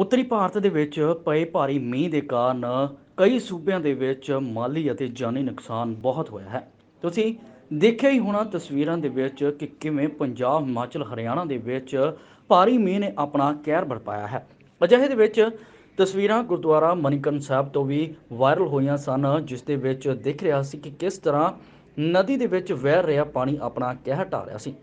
ਉੱਤਰੀ ਭਾਰਤ ਦੇ ਵਿੱਚ ਪਏ ਭਾਰੀ ਮੀਂਹ ਦੇ ਕਾਰਨ ਕਈ ਸੂਬਿਆਂ ਦੇ ਵਿੱਚ ਮਾਲੀ ਅਤੇ ਜਾਨੀ ਨੁਕਸਾਨ ਬਹੁਤ ਹੋਇਆ ਹੈ। ਤੁਸੀਂ ਦੇਖਿਆ ਹੀ ਹੋਣਾ ਤਸਵੀਰਾਂ ਦੇ ਵਿੱਚ ਕਿ ਕਿਵੇਂ ਪੰਜਾਬ, ਹਿਮਾਚਲ, ਹਰਿਆਣਾ ਦੇ ਵਿੱਚ ਭਾਰੀ ਮੀਂਹ ਨੇ ਆਪਣਾ ਕਹਿਰ ਬਰਪਾਇਆ ਹੈ। ਅਜਿਹੇ ਦੇ ਵਿੱਚ ਤਸਵੀਰਾਂ ਗੁਰਦੁਆਰਾ ਮਨੀਕਰਨ ਸਾਹਿਬ ਤੋਂ ਵੀ ਵਾਇਰਲ ਹੋਈਆਂ ਸਨ, ਜਿਸ ਦੇ ਵਿੱਚ ਦਿਖ ਰਿਹਾ ਸੀ ਕਿ ਕਿਸ ਤਰ੍ਹਾਂ ਨਦੀ ਦੇ ਵਿੱਚ ਵਹਿ ਰਿਹਾ ਪਾਣੀ ਆਪਣਾ ਕਹਿਰ ਢਾ ਰਿਹਾ ਸੀ।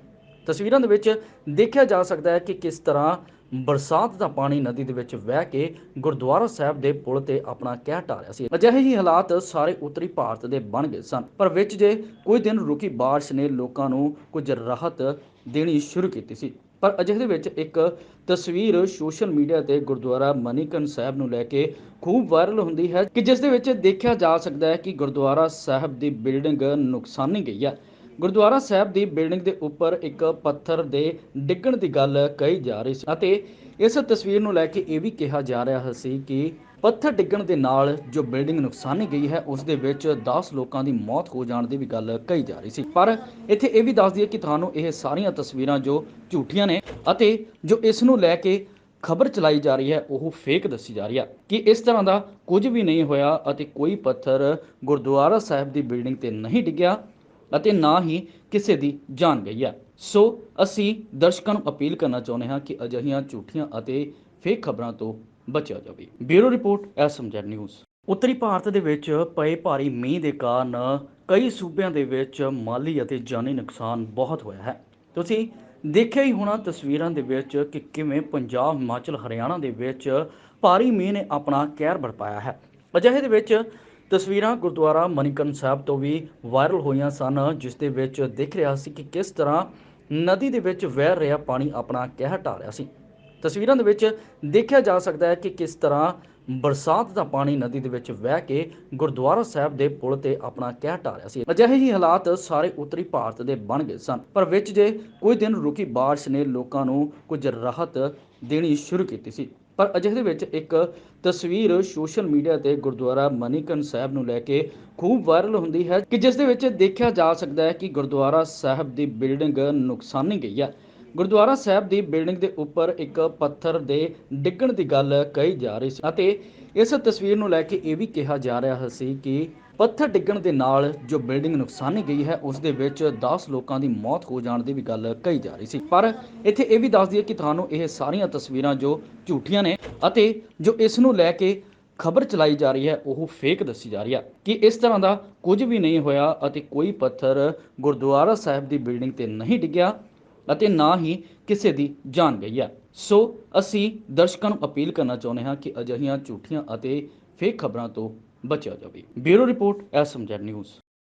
ਤਸਵੀਰਾਂ ਦੇ ਵਿੱਚ ਦੇਖਿਆ ਜਾ ਸਕਦਾ ਹੈ ਕਿ ਕਿਸ ਤਰ੍ਹਾਂ ਬਰਸਾਤ ਦਾ ਪਾਣੀ ਨਦੀ ਦੇ ਵਿੱਚ ਵਹਿ ਕੇ ਗੁਰਦੁਆਰਾ ਸਾਹਿਬ ਦੇ ਪੁਲ ਤੇ ਆਪਣਾ ਕਹਿ ਢਾ ਸੀ। ਅਜਿਹੇ ਹੀ ਹਾਲਾਤ ਸਾਰੇ ਉੱਤਰੀ ਭਾਰਤ ਦੇ ਬਣ ਗਏ ਸਨ। ਪਰ ਵਿੱਚ ਜੇ ਕੁਝ ਦਿਨ ਰੁਕੀ ਬਾਰਿਸ਼ ਨੇ ਲੋਕਾਂ ਨੂੰ ਕੁਝ ਰਾਹਤ ਦੇਣੀ ਸ਼ੁਰੂ ਕੀਤੀ ਸੀ। ਪਰ ਅਜਿਹੇ ਦੇ ਵਿੱਚ ਇੱਕ ਤਸਵੀਰ ਸੋਸ਼ਲ ਮੀਡੀਆ ਤੇ ਗੁਰਦੁਆਰਾ ਮਨੀਕਰਨ ਸਾਹਿਬ ਨੂੰ ਲੈ ਕੇ ਖੂਬ ਵਾਇਰਲ ਹੁੰਦੀ ਹੈ ਕਿ ਜਿਸ ਦੇ ਵਿੱਚ ਦੇਖਿਆ ਜਾ ਸਕਦਾ ਹੈ ਕਿ ਗੁਰਦੁਆਰਾ ਸਾਹਿਬ ਦੀ ਬਿਲਡਿੰਗ ਨੁਕਸਾਨੀ ਗਈ ਹੈ। ਗੁਰਦੁਆਰਾ ਸਾਹਿਬ ਦੀ ਬਿਲਡਿੰਗ ਦੇ ਉੱਪਰ ਇੱਕ ਪੱਥਰ ਦੇ ਡਿੱਗਣ ਦੀ ਗੱਲ ਕਹੀ ਜਾ ਰਹੀ ਸੀ ਅਤੇ ਇਸ ਤਸਵੀਰ ਨੂੰ ਲੈ ਕੇ ਇਹ ਵੀ ਕਿਹਾ ਜਾ ਰਿਹਾ ਸੀ ਕਿ ਪੱਥਰ ਡਿੱਗਣ ਦੇ ਨਾਲ ਜੋ ਬਿਲਡਿੰਗ ਨੁਕਸਾਨੀ ਗਈ ਹੈ, ਉਸ ਦੇ ਵਿੱਚ 10 ਲੋਕਾਂ ਦੀ ਮੌਤ ਹੋ ਜਾਣ ਦੀ ਵੀ ਗੱਲ ਕਹੀ ਜਾ ਰਹੀ ਸੀ। ਪਰ ਇੱਥੇ ਇਹ ਵੀ ਦੱਸ ਦਈਏ ਕਿ ਤੁਹਾਨੂੰ ਇਹ ਸਾਰੀਆਂ ਤਸਵੀਰਾਂ ਜੋ ਝੂਠੀਆਂ ਨੇ ਅਤੇ ਜੋ ਇਸ ਨੂੰ ਲੈ ਕੇ ਖਬਰ ਚਲਾਈ ਜਾ ਰਹੀ ਹੈ, ਉਹ ਫੇਕ ਦੱਸੀ ਜਾ ਰਹੀ ਹੈ ਕਿ ਇਸ ਤਰ੍ਹਾਂ ਦਾ ਕੁਝ ਵੀ ਨਹੀਂ ਹੋਇਆ ਅਤੇ ਕੋਈ ਪੱਥਰ ਗੁਰਦੁਆਰਾ ਸਾਹਿਬ ਦੀ ਬਿਲਡਿੰਗ ਤੇ ਨਹੀਂ ਡਿੱਗਿਆ। ਅਤੇ ਨਾ ਹੀ ਕਿਸੇ ਦੀ ਜਾਨ ਗਈ ਹੈ। ਸੋ ਅਸੀਂ ਦਰਸ਼ਕਾਂ ਨੂੰ ਅਪੀਲ ਕਰਨਾ ਚਾਹੁੰਦੇ ਹਾਂ ਕਿ ਅਜਿਹੀਆਂ ਝੂਠੀਆਂ ਅਤੇ ਫੇਕ ਖਬਰਾਂ ਤੋਂ ਬਚਿਆ ਜਾਵੇ। Bureau report, SMZ news. ਉੱਤਰੀ ਭਾਰਤ ਦੇ ਵਿੱਚ ਪਏ ਭਾਰੀ ਮੀਂਹ ਦੇ ਕਾਰਨ ਕਈ ਸੂਬਿਆਂ ਦੇ ਵਿੱਚ ਮਾਲੀ ਅਤੇ ਜਾਨੀ ਨੁਕਸਾਨ ਬਹੁਤ ਹੋਇਆ ਹੈ। ਤੁਸੀਂ ਦੇਖਿਆ ਹੀ ਹੋਣਾ ਤਸਵੀਰਾਂ ਦੇ ਵਿੱਚ ਕਿ ਕਿਵੇਂ ਪੰਜਾਬ, ਹਿਮਾਚਲ, ਹਰਿਆਣਾ ਦੇ ਵਿੱਚ ਭਾਰੀ ਮੀਂਹ ਨੇ ਆਪਣਾ ਕਹਿਰ ਬਰਪਾਇਆ ਹੈ। ਅਜਿਹੇ ਦੇ ਵਿੱਚ ਤਸਵੀਰਾਂ ਗੁਰਦੁਆਰਾ ਮਨੀਕਰਨ ਸਾਹਿਬ ਤੋਂ ਵੀ ਵਾਇਰਲ ਹੋਈਆਂ ਸਨ, ਜਿਸ ਦੇ ਵਿੱਚ ਦਿਖ ਰਿਹਾ ਸੀ ਕਿ ਕਿਸ ਤਰ੍ਹਾਂ ਨਦੀ ਦੇ ਵਿੱਚ ਵਹਿ ਰਿਹਾ ਪਾਣੀ ਆਪਣਾ ਕਹਿਰ ਢਾ ਰਿਹਾ ਸੀ। ਤਸਵੀਰਾਂ ਦੇ ਵਿੱਚ ਦੇਖਿਆ ਜਾ ਸਕਦਾ ਹੈ ਕਿ ਕਿਸ ਤਰ੍ਹਾਂ ਬਰਸਾਤ ਦਾ ਪਾਣੀ ਨਦੀ ਦੇ ਵਿੱਚ ਵਹਿ ਕੇ ਗੁਰਦੁਆਰਾ ਸਾਹਿਬ ਦੇ ਪੁਲ ਤੇ ਆਪਣਾ ਕਹਿਰ ਢਾ ਰਿਹਾ ਸੀ। ਅਜਿਹੇ ਹੀ ਹਾਲਾਤ ਸਾਰੇ ਉੱਤਰੀ ਭਾਰਤ ਦੇ ਬਣ ਗਏ ਸਨ, ਪਰ ਵਿੱਚ ਜੇ ਕੁਝ ਦਿਨ ਰੁਕੀ ਬਾਰਿਸ਼ ਨੇ ਲੋਕਾਂ ਨੂੰ ਕੁਝ ਰਾਹਤ ਦੇਣੀ ਸ਼ੁਰੂ ਕੀਤੀ ਸੀ। ਪਰ ਅਜਿਹੇ ਵਿੱਚ ਇੱਕ ਤਸਵੀਰ ਸੋਸ਼ਲ ਮੀਡੀਆ ਤੇ ਗੁਰਦੁਆਰਾ ਮਨੀਕਰਨ ਸਾਹਿਬ ਨੂੰ ਲੈ ਕੇ ਖੂਬ ਵਾਇਰਲ ਹੁੰਦੀ ਹੈ ਕਿ ਜਿਸ ਦੇ ਵਿੱਚ ਦੇਖਿਆ ਜਾ ਸਕਦਾ ਹੈ ਕਿ ਗੁਰਦੁਆਰਾ ਸਾਹਿਬ ਦੀ ਬਿਲਡਿੰਗ ਨੁਕਸਾਨੀ ਗਈ ਹੈ ਗੁਰਦੁਆਰਾ ਸਾਹਿਬ ਦੀ ਬਿਲਡਿੰਗ ਦੇ ਉੱਪਰ ਇੱਕ ਪੱਥਰ ਦੇ ਡਿੱਗਣ ਦੀ ਗੱਲ ਕਹੀ ਜਾ ਰਹੀ ਸੀ ਅਤੇ ਇਸ ਤਸਵੀਰ ਨੂੰ ਲੈ ਕੇ ਇਹ ਵੀ ਕਿਹਾ ਜਾ ਰਿਹਾ ਸੀ ਕਿ ਪੱਥਰ ਡਿੱਗਣ ਦੇ ਨਾਲ ਜੋ ਬਿਲਡਿੰਗ ਨੁਕਸਾਨੀ ਗਈ ਹੈ, ਉਸ ਦੇ ਵਿੱਚ 10 ਲੋਕਾਂ ਦੀ ਮੌਤ ਹੋ ਜਾਣ ਦੀ ਵੀ ਗੱਲ ਕਹੀ ਜਾ ਰਹੀ ਸੀ। ਪਰ ਇੱਥੇ ਇਹ ਵੀ ਦੱਸ ਦਈਏ ਕਿ ਤੁਹਾਨੂੰ ਇਹ ਸਾਰੀਆਂ ਤਸਵੀਰਾਂ ਜੋ ਝੂਠੀਆਂ ਨੇ ਅਤੇ ਜੋ ਇਸ ਨੂੰ ਲੈ ਕੇ ਖਬਰ ਚਲਾਈ ਜਾ ਰਹੀ ਹੈ, ਉਹ ਫੇਕ ਦੱਸੀ ਜਾ ਰਹੀ ਹੈ ਕਿ ਇਸ ਤਰ੍ਹਾਂ ਦਾ ਕੁਝ ਵੀ ਨਹੀਂ ਹੋਇਆ ਅਤੇ ਕੋਈ ਪੱਥਰ ਗੁਰਦੁਆਰਾ ਸਾਹਿਬ ਦੀ ਬਿਲਡਿੰਗ ਤੇ ਨਹੀਂ ਡਿੱਗਿਆ। ਅਤੇ ਨਾ ਹੀ ਕਿਸੇ ਦੀ ਜਾਨ ਗਈ ਹੈ। ਸੋ ਅਸੀਂ ਦਰਸ਼ਕਾਂ ਨੂੰ ਅਪੀਲ ਕਰਨਾ ਚਾਹੁੰਦੇ ਹਾਂ ਕਿ ਅਜਿਹੀਆਂ ਝੂਠੀਆਂ ਅਤੇ ਫੇਕ ਖਬਰਾਂ ਤੋਂ ਬਚਿਆ ਜਾਵੇ। Bureau report, SMZ news.